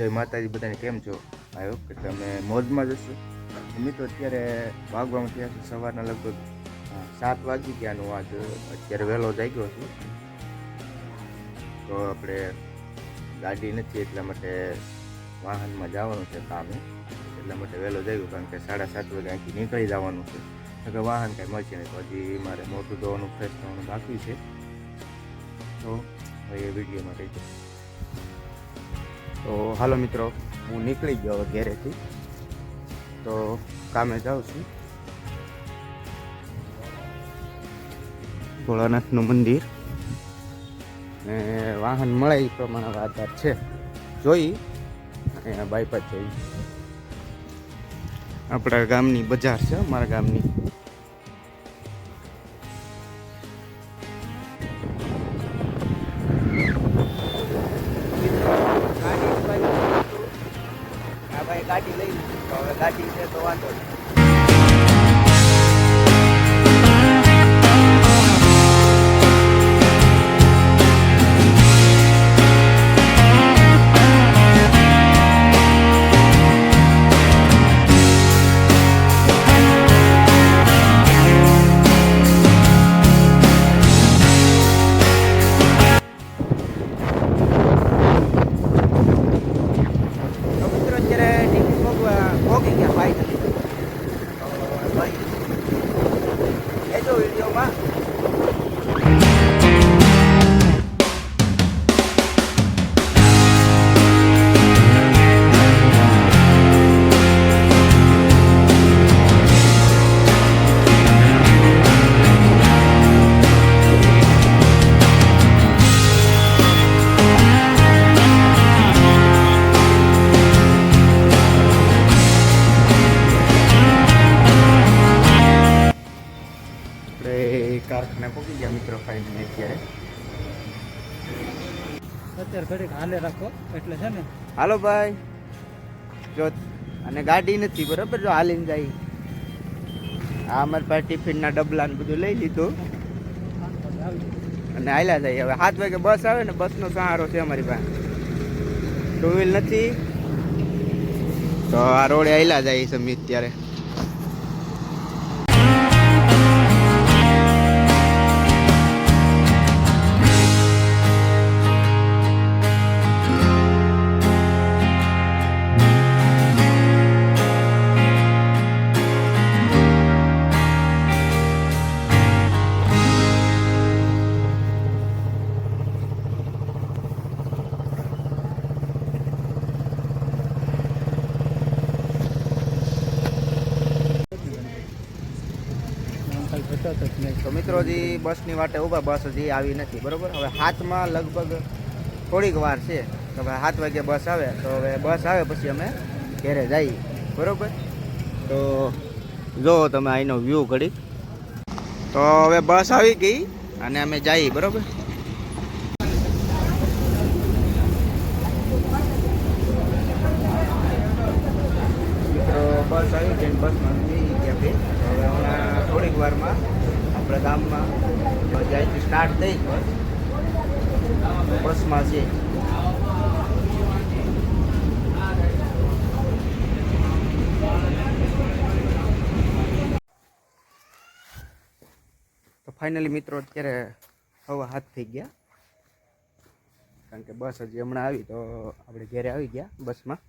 જય માતાજી બધાને કેમ છો? આવ્યો કે તમે મોજમાં જશો મિત્રો, અત્યારે વાગવામાં થયા છે સવારના લગભગ સાત વાગી ગયાનું આજ, અત્યારે વહેલો જાગ્યો છું. તો આપણે ગાડી નથી, એટલા માટે વાહનમાં જવાનું છે કામે. એટલા માટે વહેલો જાગ્યો કારણ કે સાડા સાત વાગે અહીંથી નીકળી જવાનું છે. કે વાહન કાંઈ મળશે નહીં, તો હજી મારે મોટું ધોવાનું, ફ્રેશ થવાનું બાકી છે. તો હવે એ વિડીયોમાં રહી જશે તો હાલો મિત્રો, હું નીકળી ગયો હવે ઘેરેથી. તો કામે જાઉં છું. ભોળાનાથનું મંદિર. ને વાહન મળે એ પ્રમાણે આધાર છે. જોઈ અહીંયા બાયપાસ જઈ આપણા ગામની બજાર છે, અમારા ગામની. આ ભાઈ ગાડી લઈ લીધી. તો હવે ગાડી છે તો વાંધો નહીં. કારખાને પહોંચી ગયા મિત્રો ફાઇનલી અત્યારે. અત્યારે ઘડીક હાલે રાખો એટલે છે ને. હાલો ભાઈ. જો અને ગાડી નથી બરાબર? જો હાલીને જાય. આ અમારી પાસે ટિફિનના ડબલા ને બધું લઈ લીધું. અને હાલ્યા જાય. હવે સાત વાગે બસ આવે ને બસનો સહારો છે અમારી પાસે. ટુ વ્હીલ નથી. તો આ રોડે હાલ્યા જાય સમી અત્યારે. જ તો મિત્રો હજી બસની વાટે ઊભા, બસ હજી આવી નથી, બરોબર? હવે હાથમાં લગભગ થોડીક વાર છે. તો હવે સાત વાગે બસ આવે, તો હવે બસ આવે પછી અમે ઘરે જઈએ, બરોબર? તો જો તમે અહીંનો વ્યૂ ઘડી. તો હવે બસ આવી ગઈ અને અમે જઈએ, બરોબર? બસ આવી ગઈ બસમાં. હમણાં આપણા ગામમાં જ્યાંથી સ્ટાર્ટ થઈ બસ બસમાં છે. તો ફાઇનલી મિત્રો અત્યારે હવા હાથ થઈ ગયા. કારણ કે બસ હજી હમણાં આવી તો આપણે ઘરે આવી ગયા બસમાં.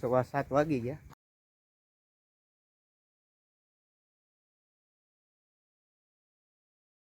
સવા સાત વાગી ગયા.